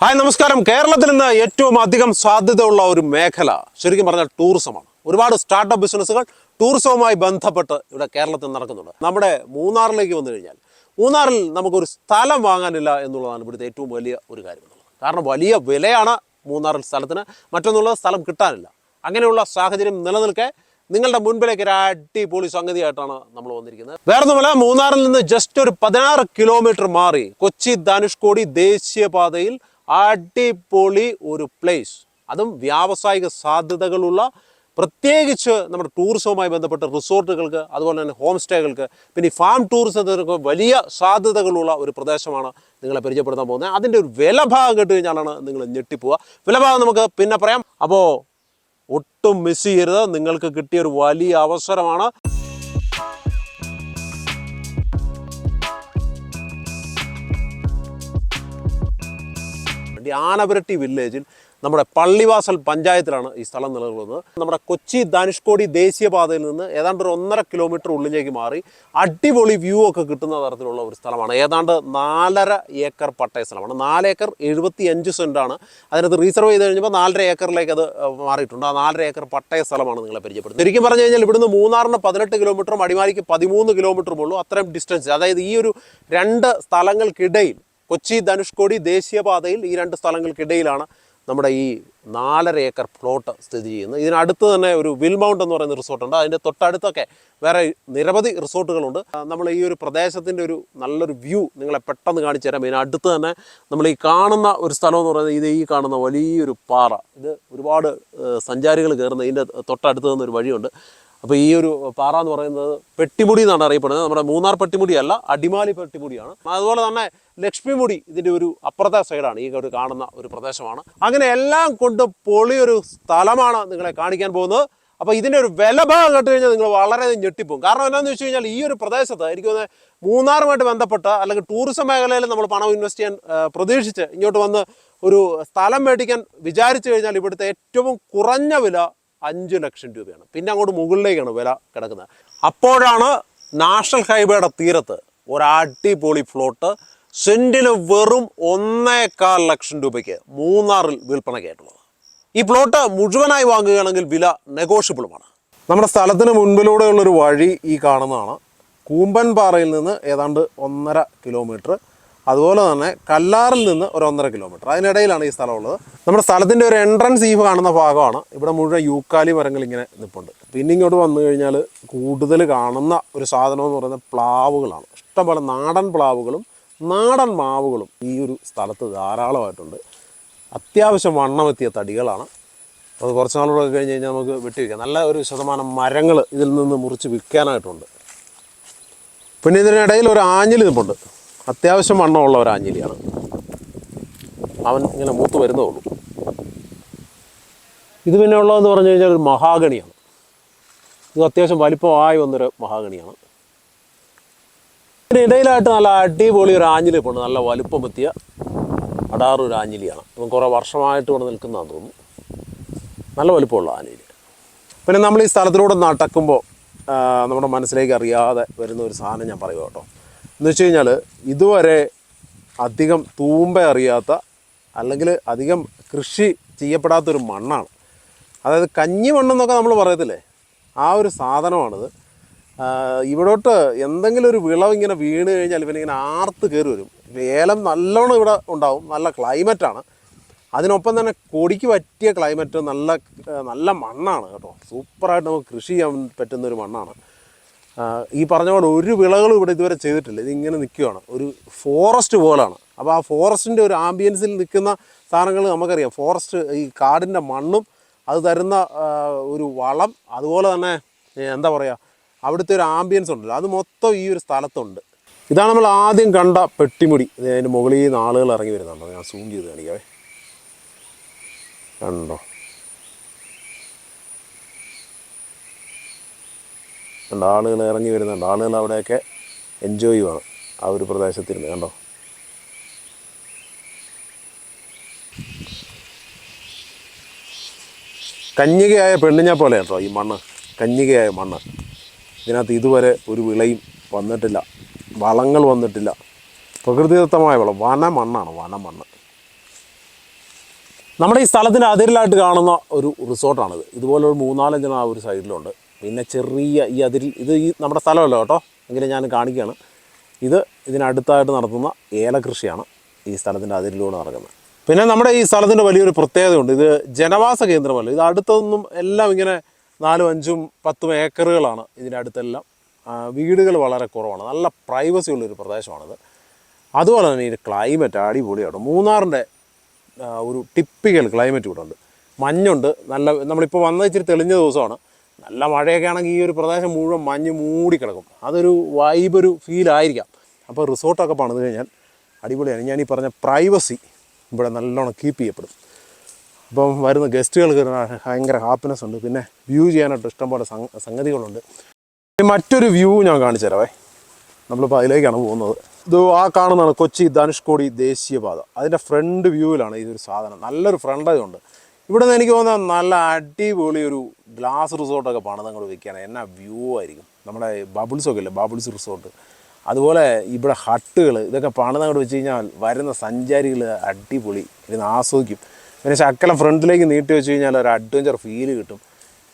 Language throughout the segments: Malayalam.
ഹായ് നമസ്കാരം. കേരളത്തിൽ നിന്ന് ഏറ്റവും അധികം സാധ്യതയുള്ള ഒരു മേഖല ശരിക്കും പറഞ്ഞാൽ ടൂറിസമാണ്. ഒരുപാട് സ്റ്റാർട്ടപ്പ് ബിസിനസ്സുകൾ ടൂറിസവുമായി ബന്ധപ്പെട്ട് ഇവിടെ കേരളത്തിൽ നടക്കുന്നുണ്ട്. നമ്മുടെ മൂന്നാറിലേക്ക് വന്നു കഴിഞ്ഞാൽ മൂന്നാറിൽ നമുക്കൊരു സ്ഥലം വാങ്ങാനില്ല എന്നുള്ളതാണ് ഇവിടുത്തെ ഏറ്റവും വലിയ ഒരു കാര്യം കാരണം വലിയ വിലയാണ് മൂന്നാറിൽ സ്ഥലത്തിന്. മറ്റൊന്നുള്ള സ്ഥലം കിട്ടാനില്ല. അങ്ങനെയുള്ള സാഹചര്യം നിലനിൽക്കെ നിങ്ങളുടെ മുൻപിലേക്ക് ഒരു അടിപൊളി സംഗതിയായിട്ടാണ് നമ്മൾ വന്നിരിക്കുന്നത്. വേറൊന്നുമല്ല മൂന്നാറിൽ നിന്ന് ജസ്റ്റ് ഒരു പതിനാറ് കിലോമീറ്റർ മാറി കൊച്ചി ധനുഷ്കോടി ദേശീയപാതയിൽ അടിപൊളി ഒരു പ്ലേസ് അതും വ്യാവസായിക സാധ്യതകളുള്ള പ്രത്യേകിച്ച് നമ്മുടെ ടൂറിസവുമായി ബന്ധപ്പെട്ട റിസോർട്ടുകൾക്ക് അതുപോലെ തന്നെ ഹോം സ്റ്റേകൾക്ക് പിന്നെ ഫാം ടൂറിസത്തിനൊക്കെ വലിയ സാധ്യതകളുള്ള ഒരു പ്രദേശമാണ് നിങ്ങളെ പരിചയപ്പെടുത്താൻ പോകുന്നത്. അതിന്റെ ഒരു വില ഭാഗം കേട്ട് കഴിഞ്ഞാലാണ് നിങ്ങൾ ഞെട്ടിപ്പോവുക വിലഭാഗം നമുക്ക് പിന്നെ പറയാം. അപ്പോൾ ഒട്ടും മിസ് ചെയ്യരുത്. നിങ്ങൾക്ക് കിട്ടിയ ഒരു വലിയ അവസരമാണ്. ഈ ആനപുരട്ടി വില്ലേജിൽ നമ്മുടെ പള്ളിവാസൽ പഞ്ചായത്തിലാണ് ഈ സ്ഥലം നിലകൊള്ളുന്നത് നമ്മുടെ കൊച്ചി ധനുഷ്കോടി ദേശീയപാതയിൽ നിന്ന് ഏതാണ്ട് ഒരു ഒന്നര കിലോമീറ്റർ ഉള്ളിലേക്ക് മാറി അടിപൊളി വ്യൂ ഒക്കെ കിട്ടുന്ന തരത്തിലുള്ള ഒരു സ്ഥലമാണ്. ഏതാണ്ട് നാലര ഏക്കർ പട്ടയ സ്ഥലമാണ്. നാല് ഏക്കർ എഴുപത്തി അഞ്ച് സെന്റാണ് അതിനകത്ത് റീസർവ് ചെയ്ത് കഴിഞ്ഞപ്പോൾ നാലര ഏക്കറിലേക്ക് അത് മാറിയിട്ടുണ്ട്. ആ നാലര ഏക്കർ പട്ടയ സ്ഥലമാണ് നിങ്ങളെ പരിചയപ്പെടുന്നത് ശരിക്കും പറഞ്ഞു കഴിഞ്ഞാൽ ഇവിടുന്ന് മൂന്നാറിന് പതിനെട്ട് കിലോമീറ്ററും അടിമാലിക്ക് പതിമൂന്ന് കിലോമീറ്ററും ഉള്ളൂ. അത്രയും ഡിസ്റ്റൻസ് അതായത് ഈ ഒരു രണ്ട് സ്ഥലങ്ങൾക്കിടയിൽ കൊച്ചി ധനുഷ്കോടി ദേശീയപാതയിൽ ഈ രണ്ട് സ്ഥലങ്ങൾക്കിടയിലാണ് നമ്മുടെ ഈ നാലര ഏക്കർ പ്ലോട്ട് സ്ഥിതി ചെയ്യുന്നത്. ഇതിനടുത്ത് തന്നെ ഒരു വിൽ മൗണ്ട് എന്ന് പറയുന്ന റിസോർട്ടുണ്ട്. അതിന്റെ തൊട്ടടുത്തൊക്കെ വേറെ നിരവധി റിസോർട്ടുകളുണ്ട്. നമ്മൾ ഈ ഒരു പ്രദേശത്തിന്റെ ഒരു നല്ലൊരു വ്യൂ നിങ്ങളെ പെട്ടെന്ന് കാണിച്ചു തരാം. ഇതിനടുത്ത് തന്നെ നമ്മൾ ഈ കാണുന്ന ഒരു സ്ഥലം എന്ന് പറയുന്നത് ഇത് ഈ കാണുന്ന വലിയൊരു പാറ. ഇത് ഒരുപാട് സഞ്ചാരികൾ കയറുന്ന ഇതിന്റെ തൊട്ടടുത്ത് നിന്നൊരു വഴിയുണ്ട്. അപ്പോൾ ഈ ഒരു പാറ എന്ന് പറയുന്നത് പെട്ടിമുടി എന്നാണ് അറിയപ്പെടുന്നത്. നമ്മുടെ മൂന്നാർ പെട്ടിമുടിയല്ല അടിമാലി പെട്ടിമുടിയാണ്. അതുപോലെ തന്നെ ലക്ഷ്മിമുടി ഇതിന്റെ ഒരു അപ്പുറത്തെ സൈഡാണ്. ഈ ഒരു കാണുന്ന ഒരു പ്രദേശമാണ്. അങ്ങനെ എല്ലാം കൊണ്ട് പൊളിയൊരു സ്ഥലമാണ് നിങ്ങളെ കാണിക്കാൻ പോകുന്നത്. അപ്പോൾ ഇതിന്റെ ഒരു വില ഭാഗം കേട്ട് കഴിഞ്ഞാൽ നിങ്ങൾ വളരെ ഞെട്ടിപ്പോകും. കാരണം എന്താണെന്ന് വെച്ച് കഴിഞ്ഞാൽ ഈ ഒരു പ്രദേശത്ത് എനിക്ക് തോന്നുന്നത് മൂന്നാറുമായിട്ട് ബന്ധപ്പെട്ട് അല്ലെങ്കിൽ ടൂറിസം മേഖലയിൽ നമ്മൾ പണം ഇൻവെസ്റ്റ് ചെയ്യാൻ പ്രതീക്ഷിച്ച് ഇങ്ങോട്ട് വന്ന് ഒരു സ്ഥലം മേടിക്കാൻ വിചാരിച്ചു കഴിഞ്ഞാൽ ഇവിടുത്തെ ഏറ്റവും കുറഞ്ഞ വില അഞ്ച് ലക്ഷം രൂപയാണ്. പിന്നെ അങ്ങോട്ട് മുകളിലേക്കാണ് വില കിടക്കുന്നത്. അപ്പോഴാണ് നാഷണൽ ഹൈവേയുടെ തീരത്ത് ഒരു അടിപൊളി ഫ്ലോട്ട് സെന്റിന് വെറും ഒന്നേകാൽ ലക്ഷം രൂപയ്ക്ക് മൂന്നാറിൽ വിൽപ്പനയ്ക്കായിട്ടുള്ളത് ഈ പ്ലോട്ട് മുഴുവനായി വാങ്ങുകയാണെങ്കിൽ വില നെഗോഷ്യബിളുമാണ് നമ്മുടെ സ്ഥലത്തിന് മുൻപിലൂടെയുള്ളൊരു വഴി ഈ കാണുന്നതാണ്. കൂമ്പൻപാറയിൽ നിന്ന് ഏതാണ്ട് ഒന്നര കിലോമീറ്റർ അതുപോലെ തന്നെ കല്ലാറിൽ നിന്ന് ഒരു ഒന്നര കിലോമീറ്റർ അതിനിടയിലാണ് ഈ സ്ഥലമുള്ളത്. നമ്മുടെ സ്ഥലത്തിന്റെ ഒരു എൻട്രൻസ് ഈ കാണുന്ന ഭാഗമാണ്. ഇവിടെ മുഴുവൻ യൂക്കാലി മരങ്ങൾ ഇങ്ങനെ നിൽപ്പുണ്ട് പിന്നെ ഇങ്ങോട്ട് വന്നു കഴിഞ്ഞാൽ കൂടുതൽ കാണുന്ന ഒരു സാധനം എന്ന് പറയുന്നത് പ്ലാവുകളാണ്. ഇഷ്ടംപോലെ നാടൻ പ്ലാവുകളും നാടൻ മാവുകളും ഈ ഒരു സ്ഥലത്ത് ധാരാളമായിട്ടുണ്ട്. അത്യാവശ്യം വണ്ണമെത്തിയ തടികളാണ്. അത് കുറച്ച് നാളുകൂടെ കഴിഞ്ഞ് കഴിഞ്ഞാൽ നമുക്ക് വെട്ടിവെക്കാം. നല്ല ഒരു ശതമാനം മരങ്ങൾ ഇതിൽ നിന്ന് മുറിച്ച് വിൽക്കാനായിട്ടുണ്ട്. പിന്നെ ഇതിനിടയിൽ ഒരു ആഞ്ഞിലി നിപ്പുണ്ട്. അത്യാവശ്യം വണ്ണമുള്ള ഒരു ആഞ്ഞിലിയാണ്. അവൻ ഇങ്ങനെ മൂത്ത് വരുന്നേ ഉള്ളൂ. ഇത് പിന്നെ ഉള്ളതെന്ന് പറഞ്ഞു കഴിഞ്ഞാൽ ഒരു മഹാഗണിയാണ്. ഇത് അത്യാവശ്യം വലിപ്പമായി വന്നൊരു മഹാഗണിയാണ്. ഇതിനിടയിലായിട്ട് നല്ല അടിപൊളി ഒരു ആഞ്ഞിലി ഇപ്പോൾ നല്ല വലുപ്പം എത്തിയ അടാറ് ഒരു ആഞ്ഞിലിയാണ്. ഇപ്പം കുറേ വർഷമായിട്ട് ഇവിടെ നിൽക്കുന്നതാണ് തോന്നുന്നു. നല്ല വലുപ്പമുള്ള ആഞ്ഞിലി. പിന്നെ നമ്മൾ ഈ സ്ഥലത്തിലൂടെ നടക്കുമ്പോൾ നമ്മുടെ മനസ്സിലേക്ക് അറിയാതെ വരുന്ന ഒരു സാധനം ഞാൻ പറയുക കേട്ടോ. എന്ന് വെച്ച് കഴിഞ്ഞാൽ ഇതുവരെ അധികം തൂമ്പ അറിയാത്ത അല്ലെങ്കിൽ അധികം കൃഷി ചെയ്യപ്പെടാത്തൊരു മണ്ണാണ്. അതായത് കഞ്ഞി മണ്ണെന്നൊക്കെ നമ്മൾ പറയത്തില്ലേ? ആ ഒരു സാധനമാണിത്. ഇവിടോട്ട് എന്തെങ്കിലും ഒരു വിളവ് ഇങ്ങനെ വീണ് കഴിഞ്ഞാൽ ഇവനിങ്ങനെ ആർത്ത് കയറി വരും. ഏലം നല്ലോണം ഇവിടെ ഉണ്ടാവും നല്ല ക്ലൈമറ്റാണ്. അതിനൊപ്പം തന്നെ കൊടിക്ക് പറ്റിയ ക്ലൈമറ്റ് നല്ല നല്ല മണ്ണാണ് കേട്ടോ. സൂപ്പറായിട്ട് നമുക്ക് കൃഷി ചെയ്യാൻ പറ്റുന്ന ഒരു മണ്ണാണ് ഈ പറഞ്ഞ പോലെ ഒരു വിളകളും ഇവിടെ ഇതുവരെ ചെയ്തിട്ടില്ല. ഇതിങ്ങനെ നിൽക്കുകയാണ് ഒരു ഫോറസ്റ്റ് പോലാണ്. അപ്പോൾ ആ ഫോറസ്റ്റിന്റെ ഒരു ആംബിയൻസിൽ നിൽക്കുന്ന സാധനങ്ങൾ നമുക്കറിയാം. ഫോറസ്റ്റ് ഈ കാടിന്റെ മണ്ണും അത് തരുന്ന ഒരു വളം അതുപോലെ തന്നെ എന്താ പറയുക അവിടുത്തെ ഒരു ആംബിയൻസ് ഉണ്ടല്ലോ. അത് മൊത്തം ഈ ഒരു സ്ഥലത്തുണ്ട്. ഇതാണ് നമ്മൾ ആദ്യം കണ്ട പെട്ടിമുടി. അതിന്റെ മുകളിൽ നിന്ന് ആളുകൾ ഇറങ്ങി വരുന്നുണ്ടോ. ഞാൻ സൂം ചെയ്ത് കാണിക്കാവേ കണ്ടോ? കണ്ടോ? ആളുകൾ ഇറങ്ങി വരുന്നുണ്ട്. ആളുകൾ അവിടെയൊക്കെ എൻജോയ് ചെയ്യുവാണ്. ആ ഒരു പ്രദേശത്തിരുന്ന്. കണ്ടോ? കന്യകയായ പെണ്ണിനെ പോലെ കേട്ടോ ഈ മണ്ണ്. കന്യകയായ മണ്ണ്. ഇതിനകത്ത് ഇതുവരെ ഒരു വിളയും വന്നിട്ടില്ല. വളങ്ങൾ വന്നിട്ടില്ല. പ്രകൃതിദത്തമായ വളം. വനമണ്ണാണ് വനമണ്ണ്. വന മണ്ണ് നമ്മുടെ ഈ സ്ഥലത്തിന്റെ അതിരിലായിട്ട് കാണുന്ന ഒരു റിസോർട്ടാണിത്. ഇതുപോലെ ഒരു മൂന്നാലഞ്ചെണ്ണം ആ ഒരു സൈഡിലുണ്ട്. പിന്നെ ചെറിയ ഈ അതിരിൽ ഇത് ഈ നമ്മുടെ സ്ഥലമല്ല കേട്ടോ? എങ്കിലും ഞാൻ കാണിക്കുകയാണ്. ഇത് ഇതിനടുത്തായിട്ട് നടത്തുന്ന ഏലകൃഷിയാണ് ഈ സ്ഥലത്തിന്റെ അതിരിലൂടെ നടക്കുന്നത്. പിന്നെ നമ്മുടെ ഈ സ്ഥലത്തിന്റെ വലിയൊരു പ്രത്യേകതയുണ്ട്. ഇത് ജനവാസ കേന്ദ്രമല്ല? ഇത് അടുത്തൊന്നും എല്ലാം ഇങ്ങനെ നാലും അഞ്ചും പത്തും ഏക്കറുകളാണ് ഇതിന്റെ അടുത്തെല്ലാം. വീടുകൾ വളരെ കുറവാണ്. നല്ല പ്രൈവസി ഉള്ളൊരു പ്രദേശമാണിത്. അതുപോലെ തന്നെ ഇതിന്റെ ക്ലൈമറ്റ് അടിപൊളിയാണ് മൂന്നാറിന്റെ ഒരു ടിപ്പിക്കൽ ക്ലൈമറ്റ് ഇവിടെ ഉണ്ട് മഞ്ഞുണ്ട്. നല്ല നമ്മളിപ്പോൾ വന്ന ഇച്ചിരി തെളിഞ്ഞ ദിവസമാണ്. നല്ല മഴയൊക്കെ ആണെങ്കിൽ ഈ ഒരു പ്രദേശം മുഴുവൻ മഞ്ഞ് മൂടിക്കിടക്കും അതൊരു വൈബ് ഒരു ഫീലായിരിക്കാം അപ്പോൾ റിസോർട്ടൊക്കെ പണിത് കഴിഞ്ഞാൽ അടിപൊളിയാണ്. ഞാൻ ഈ പറഞ്ഞ പ്രൈവസി ഇവിടെ നല്ലോണം കീപ്പ് ചെയ്യപ്പെടും. അപ്പം വരുന്ന ഗസ്റ്റുകൾക്ക് ഭയങ്കര ഹാപ്പിനെസ് ഉണ്ട്. പിന്നെ വ്യൂ ചെയ്യാനായിട്ട് ഇഷ്ടംപോലെ സംഗതികളുണ്ട്. മറ്റൊരു വ്യൂ ഞാൻ കാണിച്ചു തരാവേ നമ്മളിപ്പോൾ അതിലേക്കാണ് പോകുന്നത്. ഇത് ആ കാണുന്നതാണ് കൊച്ചി ധനുഷ്കോടി ദേശീയപാത. അതിന്റെ ഫ്രണ്ട് വ്യൂവിലാണ് ഇതൊരു സാധനം. നല്ലൊരു ഫ്രണ്ടേജ് ഉണ്ട്. ഇവിടെ നിന്ന് എനിക്ക് തോന്നുന്നത് നല്ല അടിപൊളി ഒരു ഗ്ലാസ് റിസോർട്ടൊക്കെ പണിത് അങ്ങോട്ട് വയ്ക്കുകയാണ് എന്നാ വ്യൂ ആയിരിക്കും. നമ്മുടെ ബബിൾസ് ഒക്കെ ഇല്ലേ? ബബിൾസ് റിസോർട്ട് അതുപോലെ ഇവിടെ ഹട്ടുകൾ ഇതൊക്കെ പണിത് അങ്ങോട്ട് വെച്ച് കഴിഞ്ഞാൽ വരുന്ന സഞ്ചാരികൾ അടിപൊളി. ഇരുന്ന് ആസ്വദിക്കും. പിന്നെ ശക്കല ഫ്രണ്ടിലേക്ക് നീട്ടി വെച്ച് കഴിഞ്ഞാൽ ഒരു അഡ്വഞ്ചർ ഫീൽ കിട്ടും.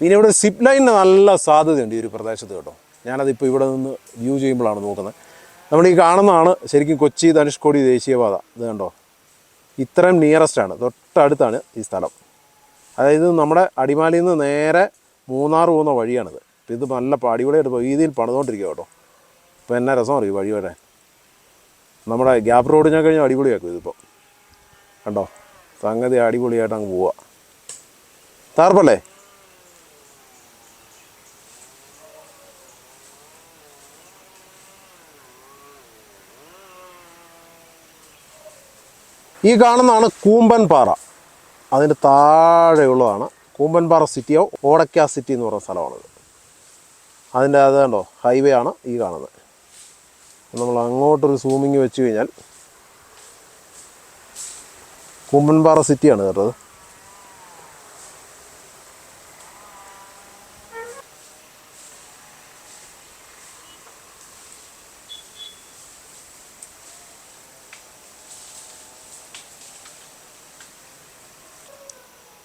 പിന്നെ ഇവിടെ സിപ്പ് ലൈനിന് നല്ല സാധ്യതയുണ്ട് ഈ ഒരു പ്രദേശത്ത് കേട്ടോ. ഞാനതിപ്പോൾ ഇവിടെ നിന്ന് വ്യൂ ചെയ്യുമ്പോഴാണ് നോക്കുന്നത്. നമ്മൾ ഈ കാണുന്നതാണ് ശരിക്കും കൊച്ചി ധനുഷ്കോടി ദേശീയപാത ഇത് കണ്ടോ? ഇത്രയും നിയറസ്റ്റ് ആണ്. തൊട്ടടുത്താണ് ഈ സ്ഥലം. അതായത് നമ്മുടെ അടിമാലിയിൽ നിന്ന് നേരെ മൂന്നാർ പോകുന്ന വഴിയാണിത്. ഇത് നല്ല അടിപൊളിയായിട്ട് വീതിയിൽ പണിതുകൊണ്ടിരിക്കുക കേട്ടോ. ഇപ്പോൾ എന്നാ രസം അറിയും വഴി വരെ നമ്മുടെ ഗ്യാപ്പ് റോഡ് ഞാൻ കഴിഞ്ഞാൽ അടിപൊളിയാക്കും ഇതിപ്പോൾ കണ്ടോ? സംഗതി അടിപൊളിയായിട്ട് അങ്ങ് പോവാ. താർപ്പല്ലേ? ഈ കാണുന്നതാണ് കൂമ്പൻപാറ. അതിന്റെ താഴെയുള്ളതാണ്. കൂമ്പൻപാറ സിറ്റിയോ ഓടക്ക സിറ്റി എന്ന് പറയുന്ന സ്ഥലമാണിത്. അതിന്റെ അത് കണ്ടോ? ഹൈവേ ആണ് ഈ കാണുന്നത്. നമ്മൾ അങ്ങോട്ടൊരു സൂമിങ് വെച്ച് കഴിഞ്ഞാൽ കൂമ്പൻപാറ സിറ്റിയാണ് കേട്ടത്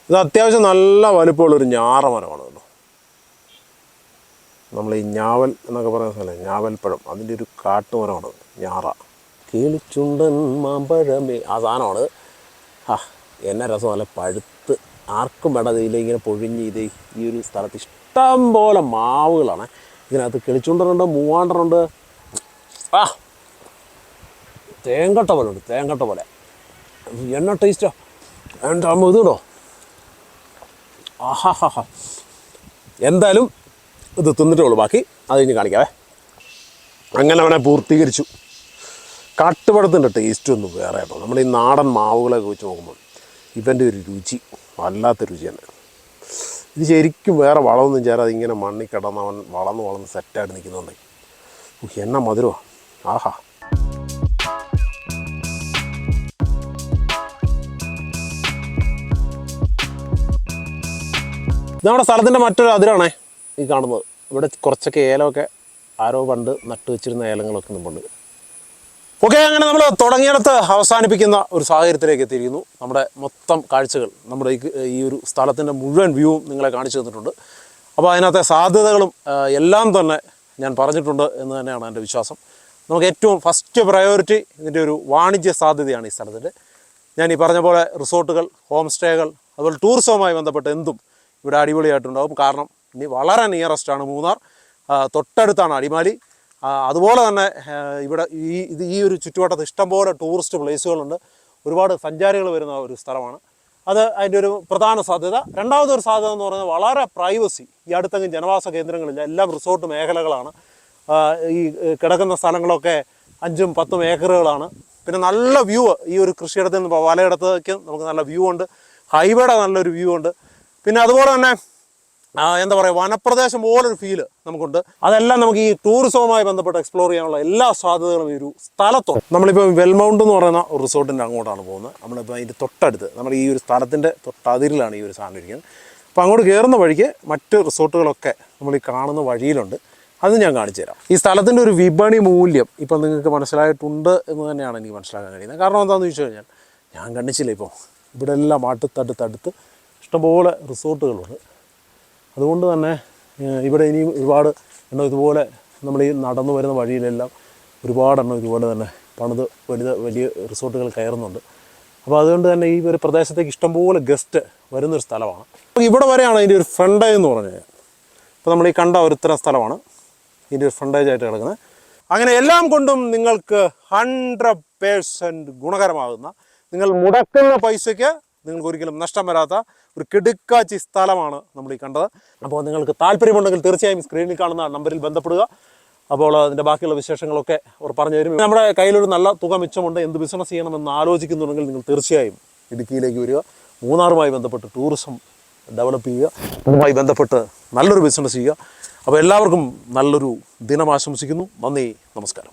ഇത് അത്യാവശ്യം നല്ല വലുപ്പമുള്ളൊരു ഞാറ മരമാണ് കേട്ടോ. നമ്മൾ ഈ ഞാവൽ എന്നൊക്കെ പറയുന്ന സ്ഥലം ഞാവൽപ്പഴം. അതിന്റെ ഒരു കാട്ടുമരമാണ്. ഞാറ. കേളിച്ചുണ്ടൻ മാമ്പഴമേ ആ സാധനമാണ്. ആ എന്നെ രസം നല്ല പഴുത്ത് ആർക്കും വേണ്ട ഇതിലിങ്ങനെ പൊഴിഞ്ഞ് ഇത് ഈ ഒരു സ്ഥലത്ത് ഇഷ്ടം പോലെ മാവുകളാണ്. ഇതിനകത്ത് കിളിച്ചുണ്ടനുണ്ട് മൂവാണ്ടനുണ്ട് ആ തേങ്കട്ട പോലെ ഉണ്ട് തേങ്കട്ട പോലെ. എണ്ണ ടേസ്റ്റോ എന്റെ അമ്മ ഇതുണ്ടോ ആഹാ ഹാ ഹാ എന്തായാലും ഇത് തിന്നിട്ടേ ഉള്ളൂ. ബാക്കി അത് കഴിഞ്ഞ് കാണിക്കാവേ. അങ്ങനെ അവനെ പൂർത്തീകരിച്ചു. കാട്ടുപഴത്തിന്റെ ടേസ്റ്റ് ഒന്നും വേറെ കേട്ടോ. നമ്മുടെ ഈ നാടൻ മാവുകളൊക്കെ വെച്ച് നോക്കുമ്പോൾ ഇവന്റെ ഒരു രുചി വല്ലാത്ത രുചിയാണ് ഇത് ശരിക്കും വേറെ വളമൊന്നും ചേരാതെ ഇങ്ങനെ മണ്ണിൽ കിടന്ന് അവൻ വളർന്ന് വളർന്ന് സെറ്റായിട്ട് നിൽക്കുന്നുണ്ട്. എണ്ണ മധുരമാണ് ആഹാ. നമ്മുടെ സ്ഥലത്തിന്റെ മറ്റൊരു അതിരാണേ ഈ കാണുന്നത്. ഇവിടെ കുറച്ചൊക്കെ ഏലമൊക്കെ ആരോ പണ്ട് നട്ടു വെച്ചിരുന്ന ഏലങ്ങളൊക്കെ നമ്മളുണ്ട് ഓക്കെ അങ്ങനെ നമ്മൾ തുടങ്ങിയിടത്ത് അവസാനിപ്പിക്കുന്ന ഒരു സാഹചര്യത്തിലേക്ക് എത്തിയിരിക്കുന്നു. നമ്മുടെ മൊത്തം കാഴ്ചകൾ നമ്മുടെ ഈ ഒരു സ്ഥലത്തിന്റെ മുഴുവൻ വ്യൂവും നിങ്ങളെ കാണിച്ചു തന്നിട്ടുണ്ട്. അപ്പോൾ അതിനകത്തെ സാധ്യതകളും എല്ലാം തന്നെ ഞാൻ പറഞ്ഞിട്ടുണ്ട് എന്ന് തന്നെയാണ് എന്റെ വിശ്വാസം. നമുക്ക് ഏറ്റവും ഫസ്റ്റ് പ്രയോറിറ്റി ഇതിന്റെ ഒരു വാണിജ്യ സാധ്യതയാണ് ഈ സ്ഥലത്തിന്റെ ഞാൻ ഈ പറഞ്ഞ പോലെ റിസോർട്ടുകൾ ഹോം സ്റ്റേകൾ അതുപോലെ ടൂറിസവുമായി ബന്ധപ്പെട്ട് എന്തും ഇവിടെ അടിപൊളിയായിട്ടുണ്ടാകും കാരണം ഇനി വളരെ നിയറസ്റ്റ് ആണ് മൂന്നാർ. തൊട്ടടുത്താണ് അടിമാലി. അതുപോലെ തന്നെ ഇവിടെ ഈ ഇത് ഈ ഒരു ചുറ്റുവട്ടത്ത് ഇഷ്ടംപോലെ ടൂറിസ്റ്റ് പ്ലേസുകളുണ്ട് ഒരുപാട് സഞ്ചാരികൾ വരുന്ന ഒരു സ്ഥലമാണ്. അത് അതിന്റെ ഒരു പ്രധാന സാധ്യത. രണ്ടാമതൊരു സാധ്യത എന്ന് പറയുന്നത് വളരെ പ്രൈവസി ഈ അടുത്തെങ്കിലും ജനവാസ കേന്ദ്രങ്ങളില്ല. എല്ലാം റിസോർട്ട് മേഖലകളാണ്. ഈ കിടക്കുന്ന സ്ഥലങ്ങളൊക്കെ അഞ്ചും പത്തും ഏക്കറുകളാണ്. പിന്നെ നല്ല വ്യൂ ഈ ഒരു കൃഷിയിടത്തിൽ നിന്ന് പലയിടത്തേക്കും നമുക്ക് നല്ല വ്യൂ ഉണ്ട്. ഹൈവേയുടെ നല്ലൊരു വ്യൂ ഉണ്ട്. പിന്നെ അതുപോലെ തന്നെ എന്താ പറയുക വനപ്രദേശം പോലൊരു ഫീൽ നമുക്കുണ്ട്. അതെല്ലാം നമുക്ക് ഈ ടൂറിസവുമായി ബന്ധപ്പെട്ട് എക്സ്പ്ലോർ ചെയ്യാനുള്ള എല്ലാ സാധ്യതകളും ഈ ഒരു സ്ഥലത്തുണ്ട്. നമ്മളിപ്പോൾ വെൽമൗണ്ട് എന്ന് പറയുന്ന ഒരു റിസോർട്ടിന്റെ അങ്ങോട്ടാണ് പോകുന്നത്. നമ്മളിപ്പോൾ അതിന്റെ തൊട്ടടുത്ത് നമ്മൾ ഈ ഒരു സ്ഥലത്തിന്റെ തൊട്ടതിരിലാണ് ഈ ഒരു സാധനം ഇരിക്കുന്നത്. അപ്പോൾ അങ്ങോട്ട് കയറുന്ന വഴിക്ക് മറ്റ് റിസോർട്ടുകളൊക്കെ നമ്മൾ ഈ കാണുന്ന വഴിയിലുണ്ട്. അത് ഞാൻ കാണിച്ചു തരാം. ഈ സ്ഥലത്തിന്റെ ഒരു വിപണി മൂല്യം ഇപ്പം നിങ്ങൾക്ക് മനസ്സിലായിട്ടുണ്ട് എന്ന് തന്നെയാണ് എനിക്ക് മനസ്സിലാക്കാൻ കഴിയുന്നത്. കാരണം എന്താണെന്ന് ചോദിച്ചു കഴിഞ്ഞാൽ ഞാൻ കണ്ടിച്ചില്ല ഇപ്പോൾ ഇവിടെ എല്ലാം അടുത്തടുത്തടുത്ത് ഇഷ്ടംപോലെ റിസോർട്ടുകളുണ്ട്. അതുകൊണ്ട് തന്നെ ഇവിടെ ഇനിയും ഒരുപാട് എണ്ണം ഇതുപോലെ നമ്മൾ ഈ നടന്നു വരുന്ന വഴിയിലെല്ലാം ഒരുപാട് എണ്ണം ഇതുപോലെ തന്നെ പണിത് വലുത് വലിയ റിസോർട്ടുകൾ കയറുന്നുണ്ട്. അപ്പോൾ അതുകൊണ്ട് തന്നെ ഈ ഒരു പ്രദേശത്തേക്ക് ഇഷ്ടംപോലെ ഗസ്റ്റ് വരുന്നൊരു സ്ഥലമാണ്. അപ്പോൾ ഇവിടെ വരെയാണ് ഇതിന്റെ ഒരു ഫ്രണ്ടേജ് എന്ന് പറഞ്ഞത് അപ്പോൾ നമ്മൾ ഈ കണ്ട ഒരു ഇത്തരം സ്ഥലമാണ്. ഇതിന്റെ ഒരു ഫ്രണ്ടേജ് ആയിട്ട് കിടക്കുന്നത്. അങ്ങനെ എല്ലാം കൊണ്ടും നിങ്ങൾക്ക് ഹൺഡ്രഡ് പേഴ്സന്റ് ഗുണകരമാകുന്ന നിങ്ങൾ മുടക്കുന്ന പൈസയ്ക്ക് നിങ്ങൾക്ക് ഒരിക്കലും നഷ്ടം വരാത്ത ഒരു കിടുക്കാച്ചി സ്ഥലമാണ് നമ്മൾ ഈ കണ്ടത്. അപ്പോൾ നിങ്ങൾക്ക് താല്പര്യമുണ്ടെങ്കിൽ തീർച്ചയായും സ്ക്രീനിൽ കാണുന്ന നമ്പറിൽ ബന്ധപ്പെടുക. അപ്പോൾ അതിന്റെ ബാക്കിയുള്ള വിശേഷങ്ങളൊക്കെ അവർ പറഞ്ഞു തരും. നമ്മുടെ കയ്യിലൊരു നല്ല തുക മിച്ചമുണ്ട്. എന്ത് ബിസിനസ് ചെയ്യണമെന്ന് ആലോചിക്കുന്നുണ്ടെങ്കിൽ നിങ്ങൾ തീർച്ചയായും ഇടുക്കിയിലേക്ക് വരിക. മൂന്നാറുമായി ബന്ധപ്പെട്ട് ടൂറിസം ഡെവലപ്പ് ചെയ്യുക. അതുമായി ബന്ധപ്പെട്ട് നല്ലൊരു ബിസിനസ് ചെയ്യുക. അപ്പോൾ എല്ലാവർക്കും നല്ലൊരു ദിനം ആശംസിക്കുന്നു. നന്ദി. നമസ്കാരം.